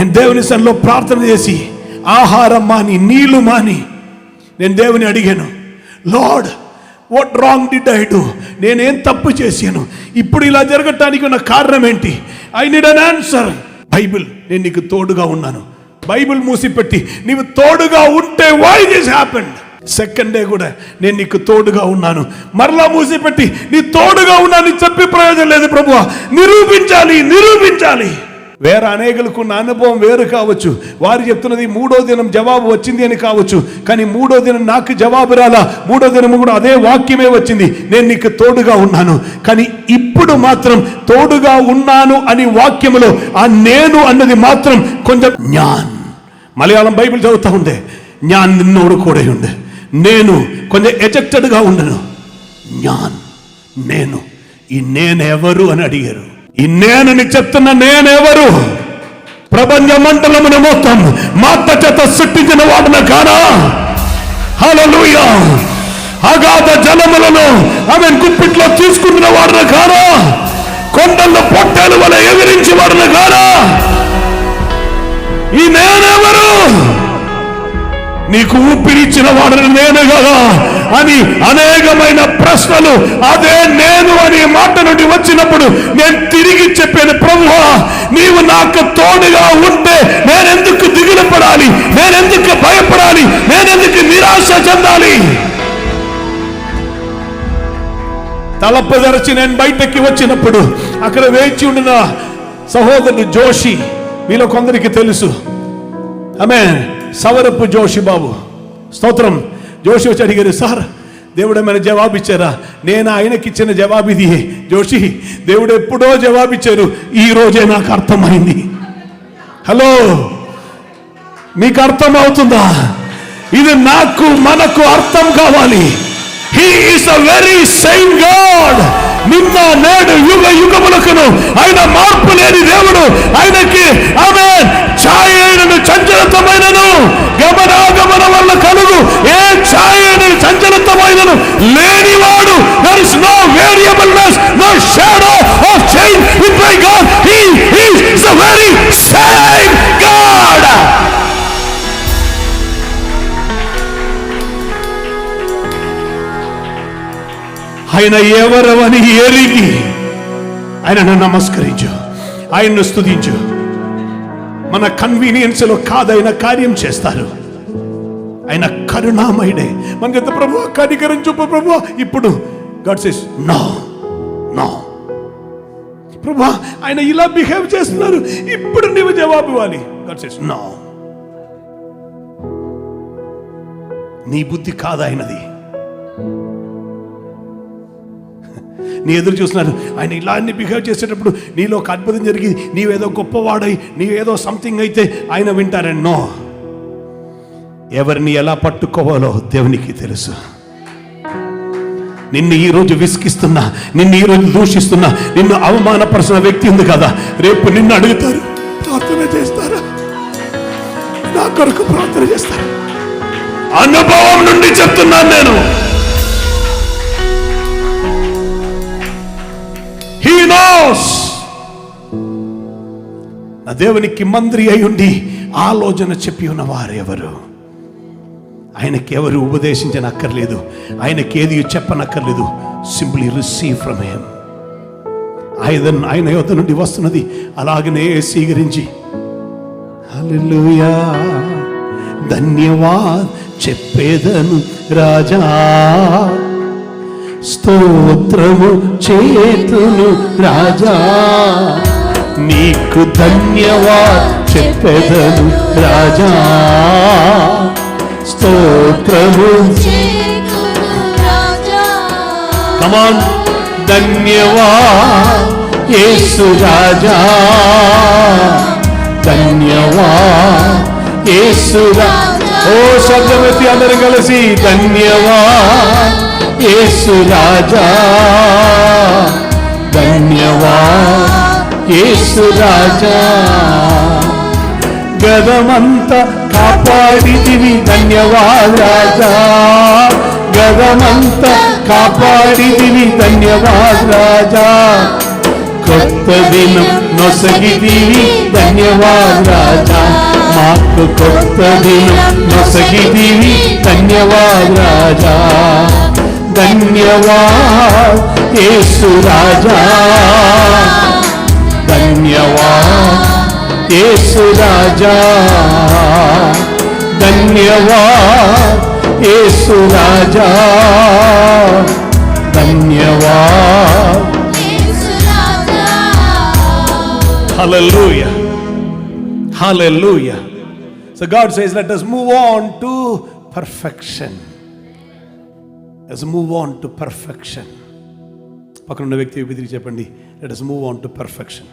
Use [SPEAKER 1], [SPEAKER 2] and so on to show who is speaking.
[SPEAKER 1] నేను దేవుని సన్నిలో ప్రార్థన చేసి ఆహారం మాని నీళ్ళు మాని నేను దేవుని అడిగాను lord what wrong did I do నేనేం తప్పు చేశాను? ఇప్పుడు ఇలా జరగటానికి ఉన్న కారణం ఏంటి? I need an answer Bible నేను నీకు తోడుగా ఉన్నాను. బైబిల్ మూసిపెట్టి నీవు తోడుగా ఉంటే why this happened second day కూడా నేను నీకు తోడుగా ఉన్నాను. మరలా మూసిపెట్టి నీ తోడుగా ఉన్నాను చెప్పి ప్రయోజనం లేదు ప్రభు నిరూపించాలి నిరూపించాలి. వేరే అనేకులకున్న అనుభవం వేరు కావచ్చు. వారు చెప్తున్నది మూడో దినం జవాబు వచ్చింది అని కావచ్చు. కానీ మూడో దినం నాకు జవాబు రాలా. మూడో దినం కూడా అదే వాక్యమే వచ్చింది. నేను నీకు తోడుగా ఉన్నాను. కానీ ఇప్పుడు మాత్రం తోడుగా ఉన్నాను అని వాక్యములో ఆ నేను అన్నది మాత్రం కొంచెం జ్ఞాన్. మలయాళం బైబిల్ చదువుతూ ఉండే. జ్ఞాన్ నిన్నోడు కూడా ఉండే. నేను కొంచెం ఎజెక్టెడ్గా ఉండను. జ్ఞాన్. నేను. ఈ నేనెవరు అని అడిగారు. ఈ నేనని చెప్తున్న నేనెవరు? ప్రపంచ మండలమును మొత్తం మాత చేత సృష్టించిన వాడిన కానా? హల్లెలూయ! అగాధ జలములను ఆమె గుప్పిట్లో తీసుకుంటున్న వాడిన కానా? కొండల్లో పొట్టేలు వల్ల ఎగిరించి వాడిన కానా? ఈ నేనెవరు? నీకు ఊపిరిచ్చిన వాడని నేను కదా అని అనేకమైన ప్రశ్నలు అదే నేను అనే మాట నుండి వచ్చినప్పుడు నేను తిరిగి చెప్పాను ప్రభు నీవు నాకు తోడుగా ఉంటే నేనెందుకు దిగులు పడాలి? నేనెందుకు భయపడాలి? నేనెందుకు నిరాశ చెందాలి? తలపు తెరచి నేను బయటకి వచ్చినప్పుడు అక్కడ వేచి ఉండిన సహోదరుడు జోషి మీలో కొందరికి తెలుసు. ఆమె సవరపు జోషి బాబు. స్తోత్రం. జోషి వచ్చి అడిగారు సార్ దేవుడు ఏమైనా జవాబు ఇచ్చారా? నేను? ఆయనకి ఇచ్చిన జవాబు ఇది. జోషి దేవుడు ఎప్పుడో జవాబిచ్చారు ఈ రోజే నాకు అర్థమైంది. హలో మీకు అర్థం అవుతుందా ఇది నాకు మనకు అర్థం కావాలి. He is a very same God నిన్న నేడు యుగ యుగములకును ఆయన మార్పు లేని దేవుడు. ఆయనకి ఆమె ఛాయ సంచలితమైనను గమనాగమన వల్ల కలుగు. ఏ ఛాయని సంచలితమైనను లేనివాడు there is no variableness no shadow of change with my God he is the very same God ఆయన ఎవరవని ఎరిగి ఆయనను నమస్కరించు. ఆయన్ను స్తుతించు. మన కన్వీనియన్స్లో కాదైన కార్యం చేస్తారు. ఆయన కరుణామయుడే. మనకి ప్రభు కనికరించు ప్రభు. ఇప్పుడు గాడ్ సేస్ నో నో ప్రభు ఆయన ఇలా బిహేవ్ చేస్తున్నారు. ఇప్పుడు నీవు జవాబు ఇవ్వాలి. గాడ్ సేస్ నో నీ బుద్ధి కాదు ఆయనది నీ ఎదురు చూస్తున్నారు. ఆయన ఇలా అన్ని బిహేవ్ చేసేటప్పుడు నీలో ఒక అద్భుతం జరిగి నీవేదో గొప్పవాడై నీవేదో సంథింగ్ అయితే ఆయన వింటారన్నో ఎవరిని ఎలా పట్టుకోవాలో దేవునికి తెలుసు. నిన్ను ఈ రోజు నిన్ను ఈ రోజు దూషిస్తున్నా నిన్ను అవమానపరిచిన వ్యక్తి ఉంది కదా రేపు నిన్ను అడుగుతారు. ప్రార్థన చేస్తారా? నా కొరకు ప్రార్థన చేస్తారు? అనుభవం నుండి చెప్తున్నాను నేను. దేవునికి మంత్రి అయి ఉండి ఆలోచన చెప్పి ఉన్నవారెవరు ఆయనకి ఎవరు ఉపదేశించనక్కర్లేదు. ఆయనకి ఏది చెప్పనక్కర్లేదు. సింప్లీ రిసీవ్ ఫ్రమ్ హెమ్ ఆయన ఆయన యువత నుండి వస్తున్నది అలాగనే స్వీకరించి. హల్లెలూయా ధన్యవాద్ చెప్పేదను రాజా. స్తోత్రము చేతును రాజా. నీకు ధన్యవాద్ చెప్పెదను రాజా. స్తోత్రము. కమాన్ ధన్యవాద్ యేసు రాజా. ధన్యవాద్ యేసు రా- ఓ శబ్దమెత్తి అందరం కలిసి ధన్యవాద్ యేసు రాజా. యేసు రాజా. గదమంత కాపాడిదివి ధన్యవాద రాజా. గదమంత కాపాడిదివి ధన్యవాద రాజా. కొత్త దినం నొసగిదివి ధన్యవాద రాజా. మాకు కొత్త దినం నొసగిదివి ధన్యవాద రాజా. ధన్యవాద యేసు రాజా. యేసు రాజా ధన్యవాద్ యేసు రాజా ధన్యవాద్ Hallelujah. Hallelujah. So God says, let us move on to perfection. Let's move on to perfection. పక్కన ఉన్న వ్యక్తి తిరిగి చెప్పండి let us move on to perfection.